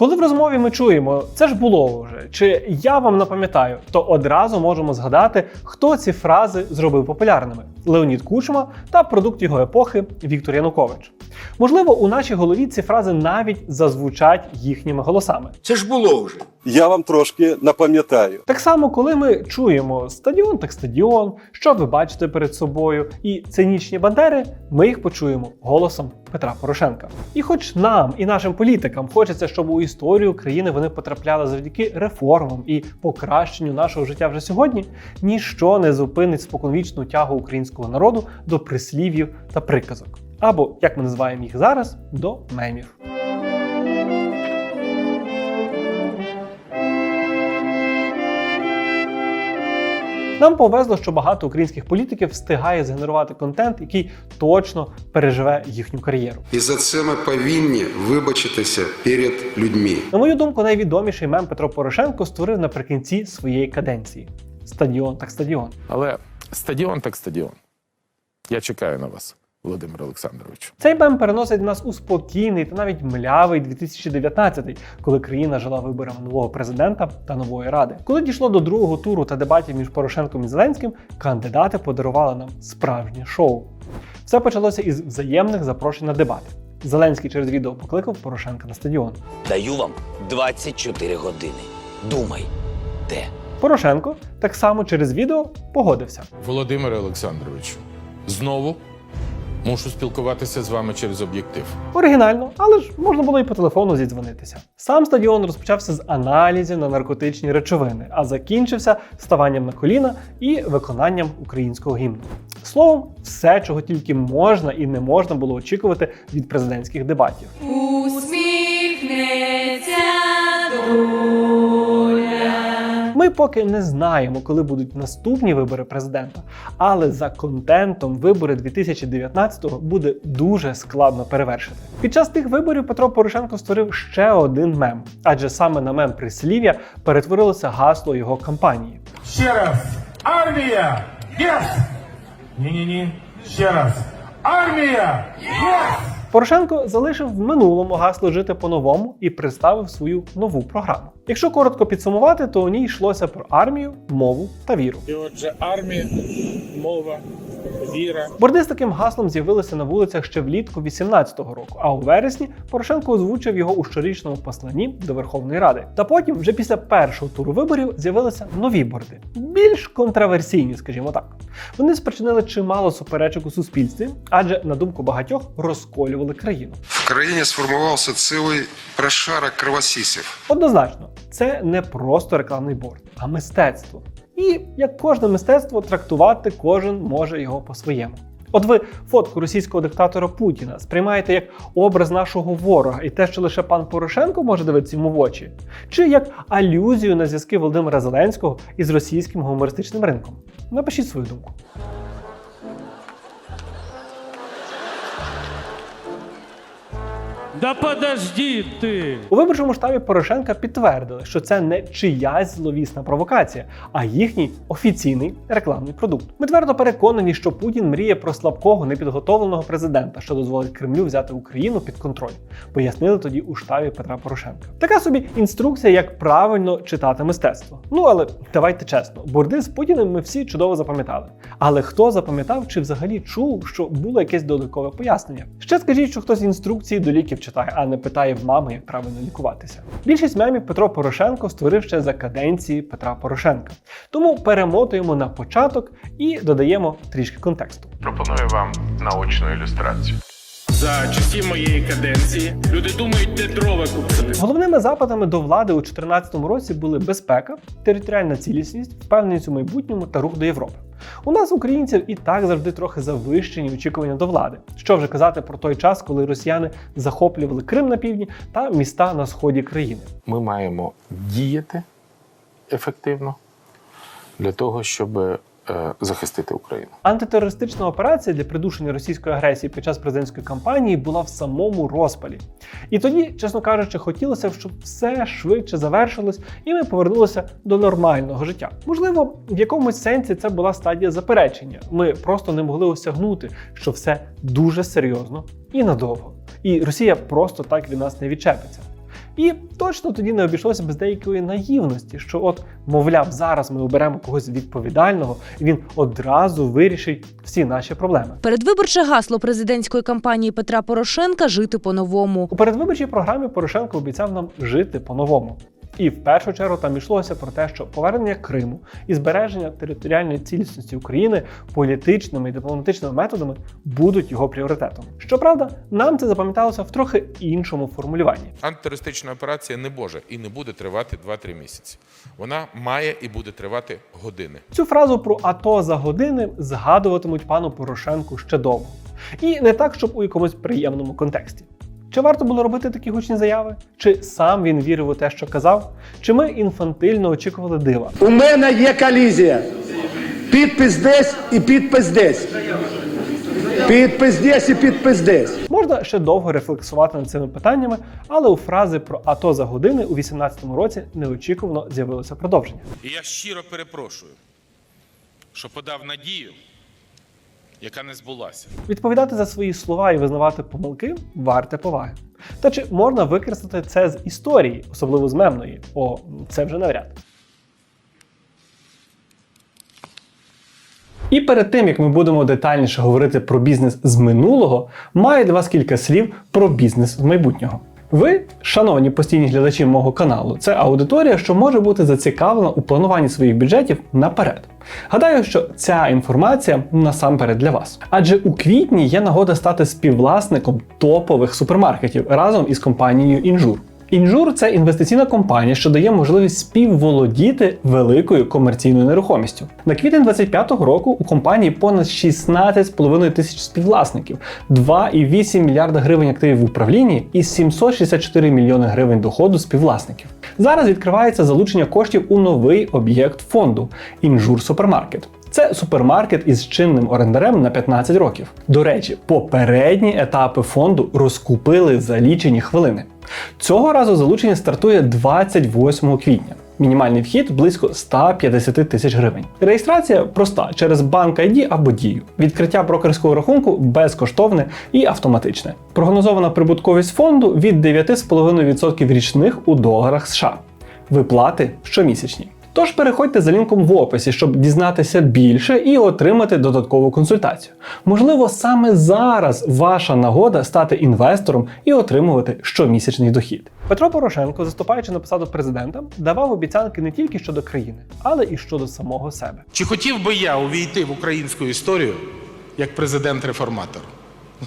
Коли в розмові ми чуємо, це ж було вже, чи я вам напам'ятаю, то одразу можемо згадати, хто ці фрази зробив популярними: Леонід Кучма та продукт його епохи Віктор Янукович. Можливо, у нашій голові ці фрази навіть зазвучать їхніми голосами. Це ж було вже. Я вам трошки напам'ятаю. Так само, коли ми чуємо стадіон так стадіон, що ви бачите перед собою, і цинічні бандери, ми їх почуємо голосом Петра Порошенка. І хоч нам і нашим політикам хочеться, щоб у історію країни вони потрапляли завдяки реформам і покращенню нашого життя вже сьогодні, ніщо не зупинить споконвічну тягу українського народу до прислів'їв та приказок. Або, як ми називаємо їх зараз, до мемів. Нам повезло, що багато українських політиків встигає згенерувати контент, який точно переживе їхню кар'єру. І за це ми повинні вибачитися перед людьми. На мою думку, найвідоміший мем Петро Порошенко створив наприкінці своєї каденції: стадіон так стадіон. Але стадіон так стадіон. Я чекаю на вас, Володимир Олександрович. Цей мем переносить нас у спокійний та навіть млявий 2019, коли країна жила виборами нового президента та нової ради. Коли дійшло до другого туру та дебатів між Порошенком і Зеленським, кандидати подарували нам справжнє шоу. Все почалося із взаємних запрошень на дебати. Зеленський через відео покликав Порошенка на стадіон. Даю вам 24 години. Думай, де? Порошенко так само через відео погодився. Володимире Олександровичу, знову мушу спілкуватися з вами через об'єктив. Оригінально, але ж можна було і по телефону зідзвонитися. Сам стадіон розпочався з аналізів на наркотичні речовини, а закінчився ставанням на коліна і виконанням українського гімну. Словом, все, чого тільки можна і не можна було очікувати від президентських дебатів. Усміхнеться доля. Ми поки не знаємо, коли будуть наступні вибори президента, але за контентом вибори 2019-го буде дуже складно перевершити. Під час тих виборів Петро Порошенко створив ще один мем, адже саме на мем прислів'я перетворилося гасло його кампанії. Ще раз. Армія! Єс! Ні-ні-ні. Ще раз. Армія! Єс! Порошенко залишив в минулому гасло жити по-новому і представив свою нову програму. Якщо коротко підсумувати, то у ній йшлося про армію, мову та віру. І отже, армія, мова, віра. Борди з таким гаслом з'явилися на вулицях ще влітку 18-го року, а у вересні Порошенко озвучив його у щорічному посланні до Верховної Ради. Та потім, вже після першого туру виборів, з'явилися нові борди, більш контраверсійні, скажімо так. Вони спричинили чимало суперечок у суспільстві, адже, на думку багатьох, розколювали країну. В країні сформувався цілий прошарок кровосісів. Однозначно, це не просто рекламний борд, а мистецтво. І як кожне мистецтво, трактувати кожен може його по-своєму. От ви фотку російського диктатора Путіна сприймаєте як образ нашого ворога і те, що лише пан Порошенко може дивитися йому в очі, чи як алюзію на зв'язки Володимира Зеленського із російським гумористичним ринком. Напишіть свою думку. Да подожди ти! У виборчому штабі Порошенка підтвердили, що це не чиясь зловісна провокація, а їхній офіційний рекламний продукт. Ми твердо переконані, що Путін мріє про слабкого непідготовленого президента, що дозволить Кремлю взяти Україну під контроль. Пояснили тоді у штабі Петра Порошенка. Така собі інструкція, як правильно читати мистецтво. Ну але давайте чесно, борди з Путіним ми всі чудово запам'ятали. Але хто запам'ятав чи взагалі чув, що було якесь додаткове пояснення? Ще скажіть, що хтось інструкції до ліків читає, а не питає в мами, як правильно лікуватися. Більшість мемів Петро Порошенко створив ще за каденції Петра Порошенка. Тому перемотуємо на початок і додаємо трішки контексту. Пропоную вам наочну ілюстрацію. За часів моєї каденції люди думають, де дрова купити. Головними запитами до влади у 2014 році були безпека, територіальна цілісність, впевненість у майбутньому та рух до Європи. У нас, українців, і так завжди трохи завищені очікування до влади. Що вже казати про той час, коли росіяни захоплювали Крим на півдні та міста на сході країни. Ми маємо діяти ефективно для того, щоб захистити Україну. Антитерористична операція для придушення російської агресії під час президентської кампанії була в самому розпалі. І тоді, чесно кажучи, хотілося б, щоб все швидше завершилось, і ми повернулися до нормального життя. Можливо, в якомусь сенсі це була стадія заперечення. Ми просто не могли осягнути, що все дуже серйозно і надовго. І Росія просто так від нас не відчепиться. І точно тоді не обійшлося без деякої наївності, що, от, мовляв, зараз ми оберемо когось відповідального, і він одразу вирішить всі наші проблеми. Передвиборче гасло президентської кампанії Петра Порошенка жити по-новому. У передвиборчій програмі Порошенко обіцяв нам жити по-новому. І в першу чергу там йшлося про те, що повернення Криму і збереження територіальної цілісності України політичними і дипломатичними методами будуть його пріоритетом. Щоправда, нам це запам'яталося в трохи іншому формулюванні. Антитерористична операція не може і не буде тривати 2-3 місяці. Вона має і буде тривати години. Цю фразу про АТО за години згадуватимуть пану Порошенку ще довго. І не так, щоб у якомусь приємному контексті. Чи варто було робити такі гучні заяви? Чи сам він вірив у те, що казав? Чи ми інфантильно очікували дива? У мене є колізія. Підпис десь і підпис десь. Підпис десь і підпис десь. Можна ще довго рефлексувати над цими питаннями, але у фрази про АТО за години у 18-му році неочікувано з'явилося продовження. І я щиро перепрошую, що подав надію, яка не збулася. Відповідати за свої слова і визнавати помилки варте поваги. Та чи можна використати це з історії, особливо з мемної? О, це вже навряд. І перед тим як ми будемо детальніше говорити про бізнес з минулого, маю для вас кілька слів про бізнес з майбутнього. Ви, шановні постійні глядачі мого каналу, це аудиторія, що може бути зацікавлена у плануванні своїх бюджетів наперед. Гадаю, що ця інформація насамперед для вас. Адже у квітні є нагода стати співвласником топових супермаркетів разом із компанією Інжур. Інжур це інвестиційна компанія, що дає можливість співволодіти великою комерційною нерухомістю. На квітень 25-го року у компанії понад 16,5 тисяч співвласників, 2,8 мільярда гривень активів в управлінні і 764 мільйони гривень доходу співвласників. Зараз відкривається залучення коштів у новий об'єкт фонду Інжур Супермаркет. Це супермаркет із чинним орендарем на 15 років. До речі, попередні етапи фонду розкупили за лічені хвилини. Цього разу залучення стартує 28 квітня. Мінімальний вхід близько 150 тисяч гривень. Реєстрація проста через банк ID або дію. Відкриття брокерського рахунку безкоштовне і автоматичне. Прогнозована прибутковість фонду від 9,5% річних у доларах США. Виплати щомісячні. Тож переходьте за лінком в описі, щоб дізнатися більше і отримати додаткову консультацію. Можливо, саме зараз ваша нагода стати інвестором і отримувати щомісячний дохід. Петро Порошенко, заступаючи на посаду президента, давав обіцянки не тільки щодо країни, але і щодо самого себе. Чи хотів би я увійти в українську історію як президент-реформатор?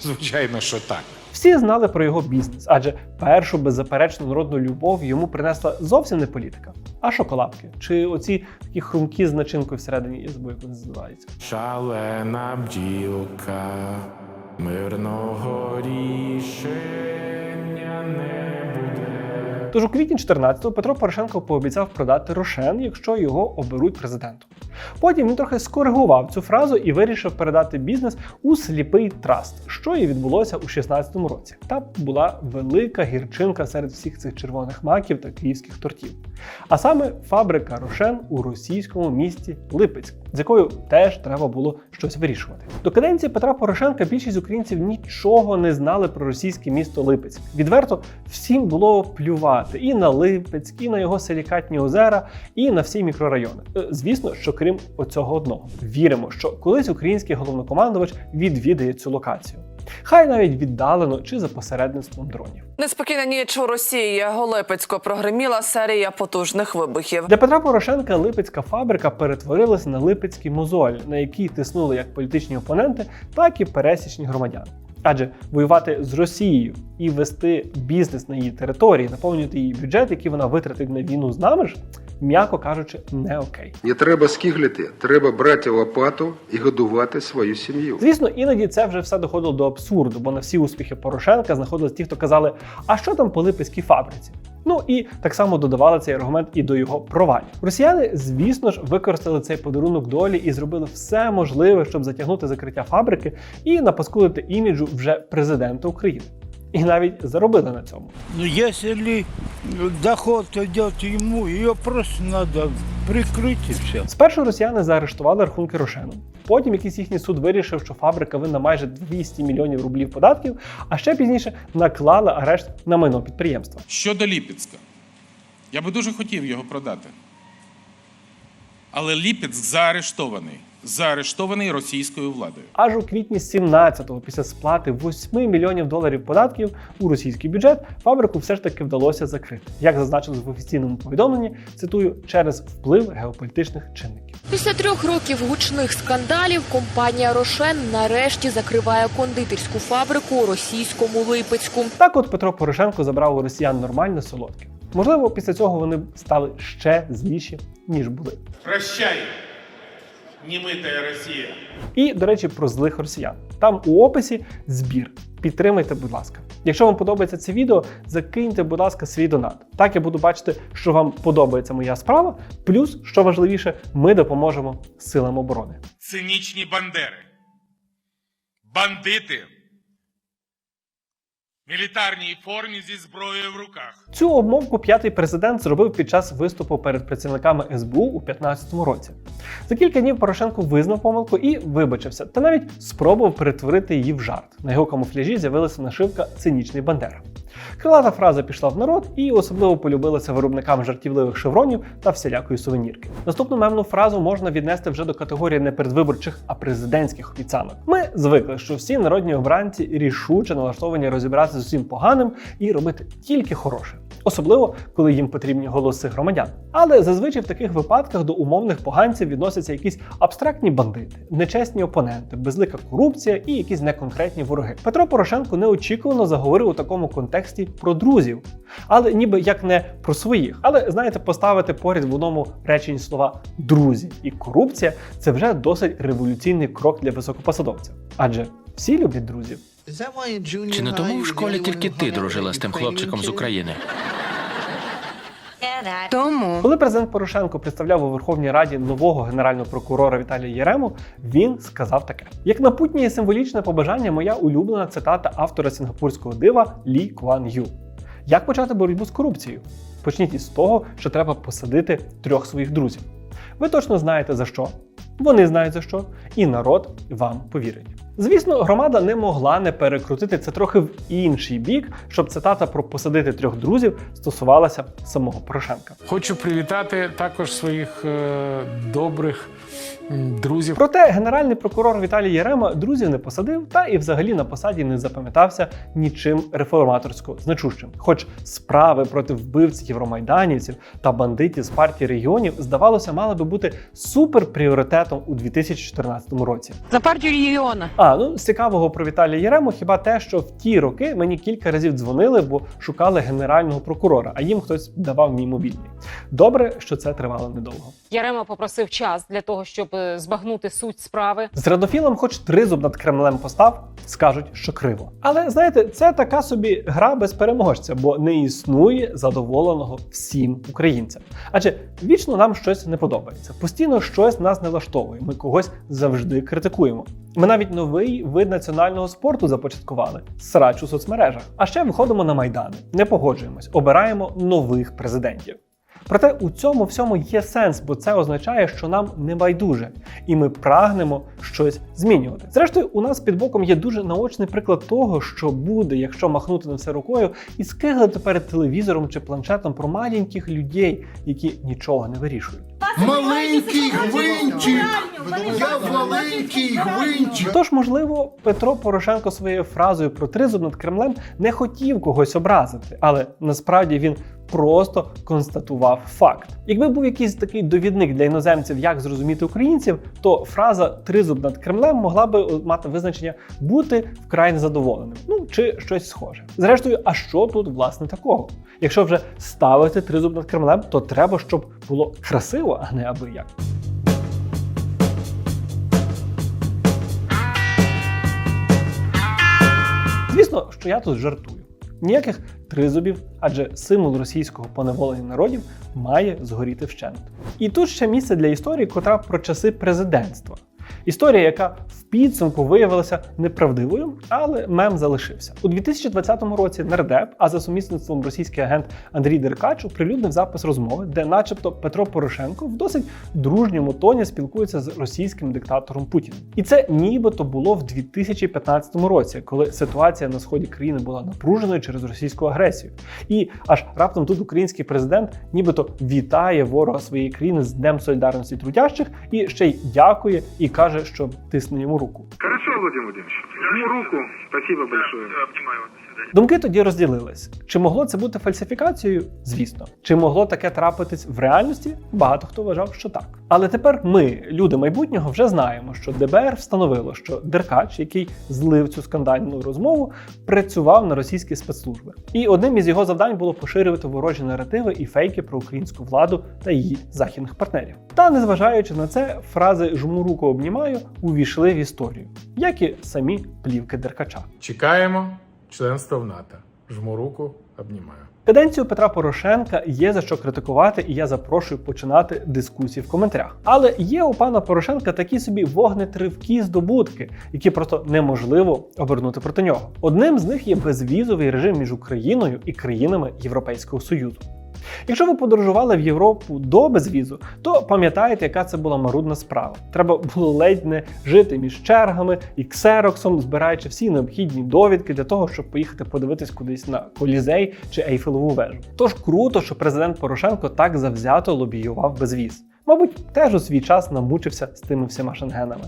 Звичайно, що так. Всі знали про його бізнес, адже першу беззаперечну народну любов йому принесла зовсім не політика, а шоколадки чи оці такі хрумкі з начинкою всередині, я забув, як вони називаються. Шалена бджілка мирного рішення. Тож у квітні 14-го Петро Порошенко пообіцяв продати Рошен, якщо його оберуть президентом. Потім він трохи скоригував цю фразу і вирішив передати бізнес у сліпий траст, що і відбулося у 16-му році. Та була велика гірчинка серед всіх цих червоних маків та київських тортів. А саме фабрика Рошен у російському місті Липецьк, з якою теж треба було щось вирішувати. До каденції Петра Порошенка більшість українців нічого не знали про російське місто Липецьк. Відверто всім було плювати і на Липецьк, і на його силікатні озера, і на всі мікрорайони. Е, Звісно, що крім оцього одного, віримо, що колись український головнокомандувач відвідає цю локацію. Хай навіть віддалено чи за посередництвом дронів. Неспокійна ніч у Росії у Липецьку прогреміла серія потужних вибухів. Для Петра Порошенка Липецька фабрика перетворилася на Липецький мозоль, на який тиснули як політичні опоненти, так і пересічні громадяни. Адже воювати з Росією і вести бізнес на її території, наповнювати її бюджет, який вона витратить на війну з нами ж, м'яко кажучи, не окей. Не треба скігліти, треба брати лопату і годувати свою сім'ю. Звісно, іноді це вже все доходило до абсурду, бо на всі успіхи Порошенка знаходились ті, хто казали, а що там по Липецькій фабриці? Ну і так само додавали цей аргумент і до його провалів. Росіяни, звісно ж, використали цей подарунок долі і зробили все можливе, щоб затягнути закриття фабрики і напаскудити іміджу вже президента України. І навіть заробили на цьому. Ну, если доход идет ему, ее просто надо прикрыть и все. Спершу росіяни заарештували рахунки Рошену. Потім якийсь їхній суд вирішив, що фабрика винна майже 200 мільйонів рублів податків, а ще пізніше наклали арешт на майно підприємства. Щодо Ліпецька, я би дуже хотів його продати. Але Ліпецьк заарештований. Заарештований російською владою. Аж у квітні 17-го, після сплати 8 мільйонів доларів податків у російський бюджет, фабрику все ж таки вдалося закрити. Як зазначили в офіційному повідомленні, цитую через вплив геополітичних чинників. Після трьох років гучних скандалів компанія Рошен нарешті закриває кондитерську фабрику у російському Липецьку. Так, от Петро Порошенко забрав у росіян нормальне солодке. Можливо, після цього вони стали ще зліші, ніж були. Прощай, немитая Росія. І, до речі, про злих росіян. Там у описі збір. Підтримайте, будь ласка. Якщо вам подобається це відео, закиньте, будь ласка, свій донат. Так я буду бачити, що вам подобається моя справа. Плюс, що важливіше, ми допоможемо силам оборони. Цинічні бандери. Бандити. Мілітарній формі зі зброєю в руках. Цю обмовку п'ятий президент зробив під час виступу перед працівниками СБУ у 2015 році. За кілька днів Порошенко визнав помилку і вибачився, та навіть спробував перетворити її в жарт. На його камуфляжі з'явилася нашивка Цинічний Бандера. Крилата фраза пішла в народ і особливо полюбилася виробникам жартівливих шевронів та всілякої сувенірки. Наступну мемну фразу можна віднести вже до категорії не передвиборчих, а президентських обіцянок. Ми звикли, що всі народні обранці рішуче налаштовані розібратися з усім поганим і робити тільки хороше. Особливо, коли їм потрібні голоси громадян. Але зазвичай в таких випадках до умовних поганців відносяться якісь абстрактні бандити, нечесні опоненти, безлика корупція і якісь неконкретні вороги. Петро Порошенко неочікувано заговорив у такому контексті про друзів, але ніби як не про своїх. Але знаєте, поставити поряд в одному реченні слова друзі і корупція це вже досить революційний крок для високопосадовця. Адже всі люблять друзів. Чи не тому в школі тільки ти дружила з тим хлопчиком з України? Тому Коли президент Порошенко представляв у Верховній Раді нового генерального прокурора Віталія Єрему, він сказав таке: як напутнє і символічне побажання, моя улюблена цитата автора сінгапурського дива Лі Куан Ю. Як почати боротьбу з корупцією? Почніть із того, що треба посадити трьох своїх друзів. Ви точно знаєте за що, вони знають за що, і народ вам повірить. Звісно, громада не могла не перекрутити це трохи в інший бік, щоб цитата про посадити трьох друзів стосувалася самого Порошенка. Хочу привітати також своїх е, добрих друзів. Проте генеральний прокурор Віталій Єрема друзів не посадив та і взагалі на посаді не запам'ятався нічим реформаторсько значущим. Хоч справи проти вбивців євромайданівців та бандитів з партії регіонів, здавалося, мали би бути суперпріоритетом у 2014 році. За партію регіона. А ну з цікавого про Віталія Єрему хіба те, що в ті роки мені кілька разів дзвонили, бо шукали генерального прокурора, а їм хтось давав мій мобільний. Добре, що це тривало недовго. Ярема попросив час для того, щоб е, збагнути суть справи. З радофілом, хоч тризуб над Кремлем постав, скажуть, що криво. Але знаєте, це така собі гра без переможця, бо не існує задоволеного всім українцям. Адже вічно нам щось не подобається. Постійно щось нас не влаштовує. Ми когось завжди критикуємо. Ми навіть новий вид національного спорту започаткували срач у соцмережах. А ще виходимо на майдани, не погоджуємось, обираємо нових президентів. Проте у цьому всьому є сенс, бо це означає, що нам не байдуже, і ми прагнемо щось змінювати. Зрештою, у нас під боком є дуже наочний приклад того, що буде, якщо махнути на все рукою і скиглити перед телевізором чи планшетом про маленьких людей, які нічого не вирішують. Маленький гвинтик! Я маленький гвинтик! Тож, можливо, Петро Порошенко своєю фразою про тризуб над Кремлем не хотів когось образити, але насправді він просто констатував факт. Якби був якийсь такий довідник для іноземців, як зрозуміти українців, то фраза тризуб над Кремлем могла би мати визначення бути вкрай незадоволеним, ну чи щось схоже. Зрештою, а що тут власне такого? Якщо вже ставити тризуб над Кремлем, то треба, щоб було красиво, а не аби як. Звісно, що я тут жартую. Ніяких тризубів, адже символ російського поневолення народів має згоріти вщент. І тут ще місце для історії, котра про часи президентства. Історія, яка підсумку виявилася неправдивою, але мем залишився. У 2020 році нардеп, а за сумісництвом російський агент Андрій Деркач оприлюднив запис розмови, де, начебто, Петро Порошенко в досить дружньому тоні спілкується з російським диктатором Путіним. І це нібито було в 2015 році, коли ситуація на сході країни була напруженою через російську агресію. І аж раптом тут український президент нібито вітає ворога своєї країни з Днем солідарності трудящих і ще й дякує і каже, що тисне йому. Хорошо, Владимир Владимирович. Жму руку. Спасибо большое. Обнимаю вас. Думки тоді розділились. Чи могло це бути фальсифікацією? Звісно. Чи могло таке трапитись в реальності? Багато хто вважав, що так. Але тепер ми, люди майбутнього, вже знаємо, що ДБР встановило, що Деркач, який злив цю скандальну розмову, працював на російські спецслужби. І одним із його завдань було поширювати ворожі наративи і фейки про українську владу та її західних партнерів. Та незважаючи на це, фрази жму руку обнімаю увійшли в історію, як і самі плівки Деркача. Чекаємо членства в НАТО. Жму руку, обнімаю. Каденцію Петра Порошенка є за що критикувати, і я запрошую починати дискусії в коментарях. Але є у пана Порошенка такі собі вогнетривкі здобутки, які просто неможливо обернути проти нього. Одним з них є безвізовий режим між Україною і країнами Європейського Союзу. Якщо ви подорожували в Європу до безвізу, то пам'ятаєте, яка це була марудна справа. Треба було ледь не жити між чергами і ксероксом, збираючи всі необхідні довідки для того, щоб поїхати подивитись кудись на колізей чи Ейфелеву вежу. Тож круто, що президент Порошенко так завзято лобіював безвіз. Мабуть, теж у свій час намучився з тими всіма шенгенами.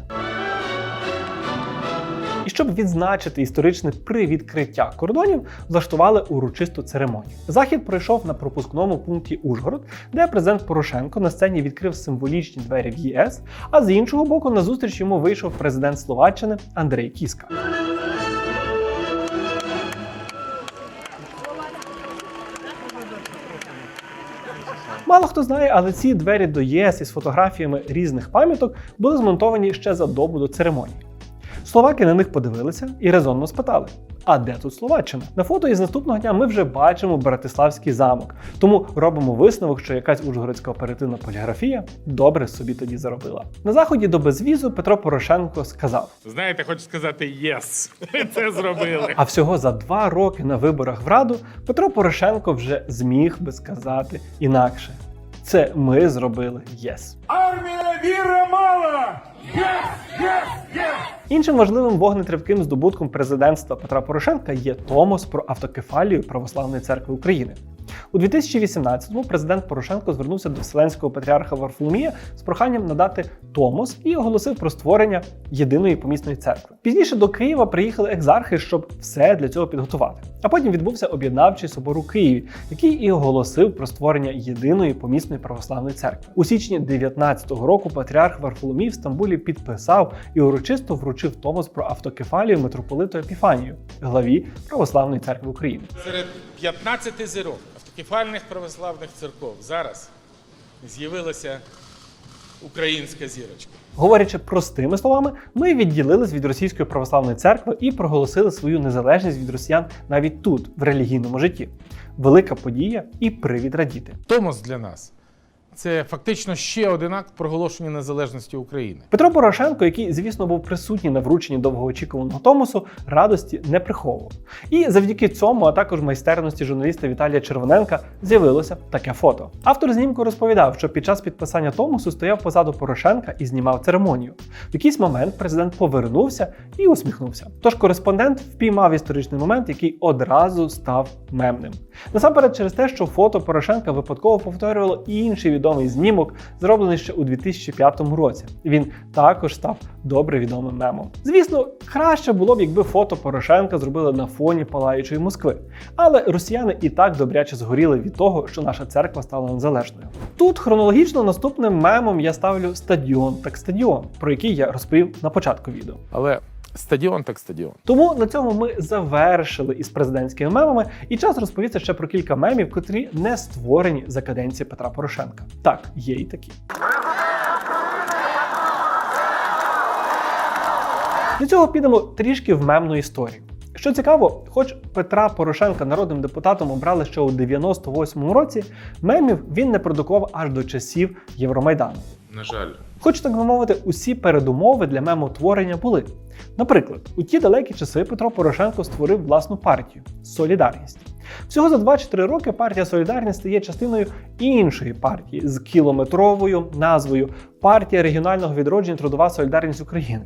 Щоб відзначити історичне привідкриття кордонів, влаштували урочисту церемонію. Захід пройшов на пропускному пункті Ужгород, де президент Порошенко на сцені відкрив символічні двері в ЄС. А з іншого боку, на зустріч йому вийшов президент Словаччини Андрей Кіска. Мало хто знає, але ці двері до ЄС із фотографіями різних пам'яток були змонтовані ще за добу до церемонії. Словаки на них подивилися і резонно спитали: а де тут Словаччина? На фото із наступного дня ми вже бачимо Братиславський замок, тому робимо висновок, що якась ужгородська оперативна поліграфія добре собі тоді заробила. На заході до безвізу Петро Порошенко сказав: Знаєте, хочу сказати єс. Це зробили. а всього за два роки на виборах в Раду Петро Порошенко вже зміг би сказати інакше. Це ми зробили єс. Армія віра мала! Іншим важливим вогнетривким здобутком президентства Петра Порошенка є Томос про автокефалію Православної церкви України. У 2018-му президент Порошенко звернувся до Вселенського патріарха Варфоломія з проханням надати Томос і оголосив про створення єдиної помісної церкви. Пізніше до Києва приїхали екзархи, щоб все для цього підготувати. А потім відбувся об'єднавчий собор у Києві, який і оголосив про створення єдиної помісної православної церкви. У січні 19-го року патріарх Варфоломій в Стамбулі підписав і урочисто вручив Томос про автокефалію митрополиту Епіфанію, главі Православної церкви України. Серед 15 зірок автокефальних православних церков зараз з'явилася українська зірочка. Говорячи простими словами, ми відділились від російської православної церкви і проголосили свою незалежність від росіян навіть тут, в релігійному житті. Велика подія і привід радіти. Томос для нас це фактично ще один акт проголошення незалежності України. Петро Порошенко, який, звісно, був присутній на врученні довгоочікуваного Томосу, радості не приховував. І завдяки цьому, а також майстерності журналіста Віталія Червоненка, з'явилося таке фото. Автор знімку розповідав, що під час підписання Томосу стояв позаду Порошенка і знімав церемонію. В якийсь момент президент повернувся і усміхнувся. Тож кореспондент впіймав історичний момент, який одразу став мемним. Насамперед, через те, що фото Порошенка випадково повторювало інший відомий знімок, зроблений ще у 2005 році. Він також став добре відомим мемом. Звісно, краще було б, якби фото Порошенка зробили на фоні палаючої Москви. Але росіяни і так добряче згоріли від того, що наша церква стала незалежною. Тут хронологічно наступним мемом я ставлю стадіон так стадіон, про який я розповів на початку відео. Але стадіон так стадіон. Тому на цьому ми завершили із президентськими мемами, і час розповісти ще про кілька мемів, котрі не створені за каденції Петра Порошенка. Так, є і такі. Для цього підемо трішки в мемну історію. Що цікаво, хоч Петра Порошенка народним депутатом обрали ще у 98-му році, мемів він не продукував аж до часів Євромайдану. На жаль. Хоч так би мовити, усі передумови для мемотворення були. Наприклад, у ті далекі часи Петро Порошенко створив власну партію Солідарність. Всього за 2-4 роки партія Солідарність стає частиною іншої партії з кілометровою назвою Партія регіонального відродження Трудова Солідарність України.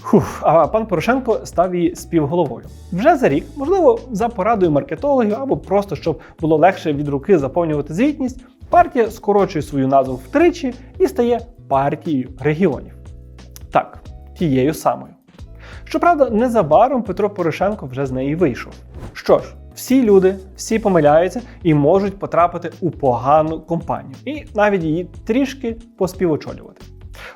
Фух, а пан Порошенко став її співголовою. Вже за рік, можливо, за порадою маркетологів або просто щоб було легше від руки заповнювати звітність, партія скорочує свою назву втричі і стає партією регіонів. Так, тією самою. Щоправда, незабаром Петро Порошенко вже з неї вийшов. Що ж, всі люди, всі помиляються і можуть потрапити у погану компанію, і навіть її трішки поспівочолювати.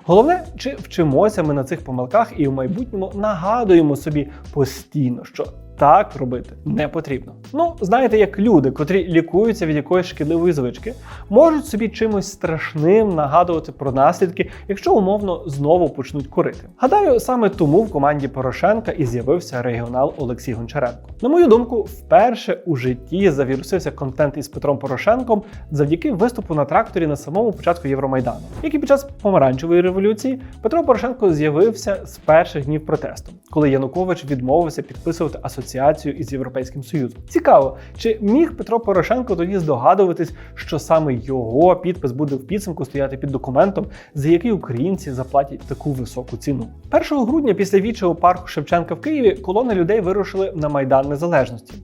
Головне, чи вчимося ми на цих помилках і в майбутньому нагадуємо собі постійно, що так робити не потрібно. Ну, знаєте, як люди, котрі лікуються від якоїсь шкідливої звички, можуть собі чимось страшним нагадувати про наслідки, якщо умовно знову почнуть курити. Гадаю, саме тому в команді Порошенка і з'явився регіонал Олексій Гончаренко. На мою думку, вперше у житті завірусився контент із Петром Порошенком завдяки виступу на тракторі на самому початку Євромайдану, як і під час помаранчевої революції Петро Порошенко з'явився з перших днів протесту, коли Янукович відмовився підписувати асоціацію із Європейським Союзом. Цікаво, чи міг Петро Порошенко тоді здогадуватись, що саме його підпис буде в підсумку стояти під документом, за який українці заплатять таку високу ціну? 1 грудня після віча у парку Шевченка в Києві колони людей вирушили на майдан незалежності.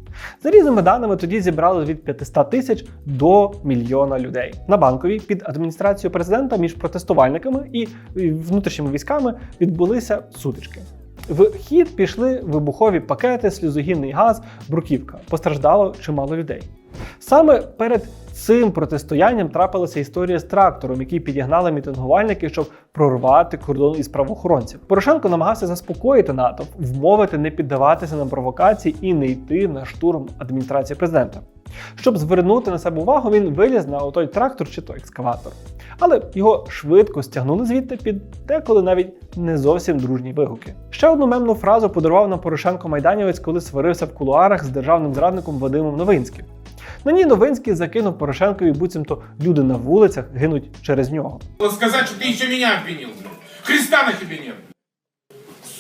За різними даними тоді зібрали від 500 тисяч до мільйона людей. На банковій під адміністрацією президента між протестувальниками і внутрішніми військами відбулися сутички. В хід пішли вибухові пакети, сльозогінний газ, бруківка. Постраждало чимало людей. Саме перед цим протистоянням трапилася історія з трактором, який підігнали мітингувальники, щоб прорвати кордон із правоохоронців. Порошенко намагався заспокоїти натовп, вмовити не піддаватися на провокації і не йти на штурм адміністрації президента. Щоб звернути на себе увагу, він виліз на той трактор чи той екскаватор. Але його швидко стягнули звідти під деколи навіть не зовсім дружні вигуки. Ще одну мемну фразу подарував нам Порошенко майданівець, коли сварився в кулуарах з державним зрадником Вадимом Новинським. На ній Новинський закинув Порошенкові, буцімто люди на вулицях гинуть через нього. Сказати, що ти ще мене обвинив. Христа на тебе нет.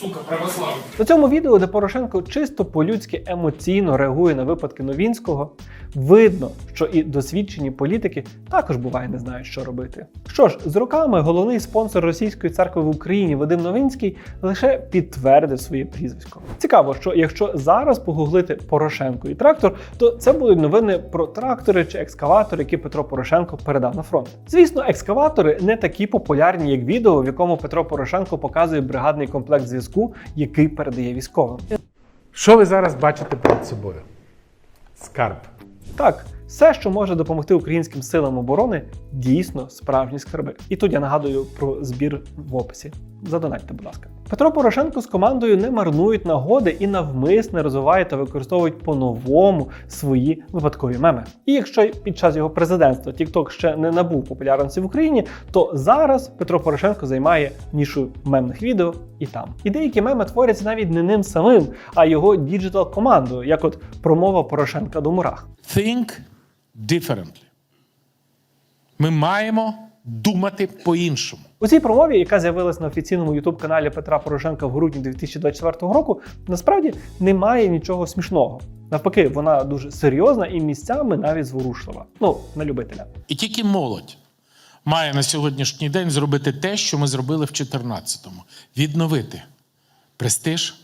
Сука, православний. На цьому відео, де Порошенко чисто по-людськи емоційно реагує на випадки Новінського, видно, що і досвідчені політики також буває не знають, що робити. Що ж, з роками головний спонсор російської церкви в Україні Вадим Новинський лише підтвердив своє прізвисько. Цікаво, що якщо зараз погуглити Порошенко і трактор, то це будуть новини про трактори чи екскаватори, які Петро Порошенко передав на фронт. Звісно, екскаватори не такі популярні, як відео, в якому Петро Порошенко показує бригадний комплект зв'язку, який передає військовим. Що ви зараз бачите перед собою? Скарб. Так, все, що може допомогти українським силам оборони, дійсно справжні скарби. І тут я нагадую про збір в описі. Задонатьте, будь ласка. Петро Порошенко з командою не марнують нагоди і навмисне розвивають та використовують по-новому свої випадкові меми. І якщо під час його президентства TikTok ще не набув популярності в Україні, то зараз Петро Порошенко займає нішу мемних відео і там. І деякі меми творяться навіть не ним самим, а його діджитал командою, як от промова Порошенка до мурах. Think differently. Ми маємо думати по-іншому. У цій промові, яка з'явилась на офіційному youtube каналі Петра Порошенка в грудні 2024 року, насправді немає нічого смішного. Навпаки, вона дуже серйозна і місцями навіть зворушлива. Ну, на любителя. І тільки молодь має на сьогоднішній день зробити те, що ми зробили в 2014-му – відновити престиж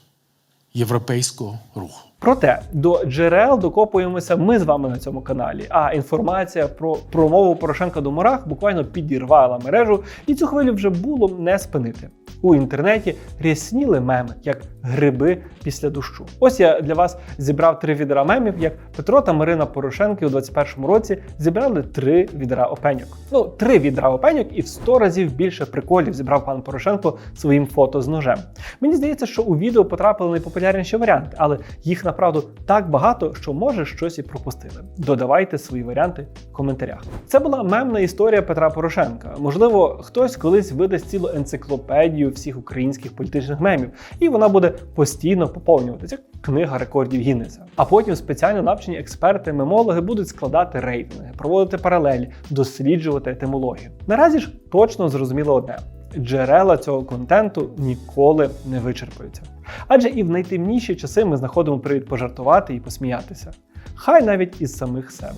європейського руху. Проте до джерел докопуємося ми з вами на цьому каналі. А інформація про промову Порошенка до Мурах буквально підірвала мережу, і цю хвилю вже було не спинити. У інтернеті рясніли меми, як гриби після дощу. Ось я для вас зібрав три відра мемів, як Петро та Марина Порошенки у 21-му році зібрали три відра опеньок. Ну, три відра опеньок і в 100 разів більше приколів зібрав пан Порошенко своїм фото з ножем. Мені здається, що у відео потрапили найпопулярніші варіанти, але їх направду так багато, що може щось і пропустили. Додавайте свої варіанти в коментарях. Це була мемна історія Петра Порошенка. Можливо, хтось колись видасть цілу енциклопедію всіх українських політичних мемів, і вона буде постійно поповнюватися, книга рекордів Гіннеса. А потім спеціально навчені експерти, мемологи будуть складати рейтинги, проводити паралелі, досліджувати етимологію. Наразі ж точно зрозуміло одне. Джерела цього контенту ніколи не вичерпуються. Адже і в найтемніші часи ми знаходимо привід пожартувати і посміятися. Хай навіть із самих себе.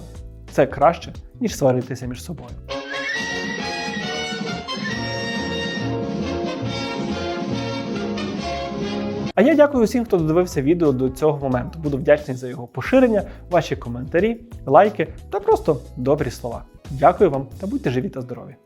Це краще, ніж сваритися між собою. А я дякую усім, хто додивився відео до цього моменту. Буду вдячний за його поширення, ваші коментарі, лайки та просто добрі слова. Дякую вам та будьте живі та здорові!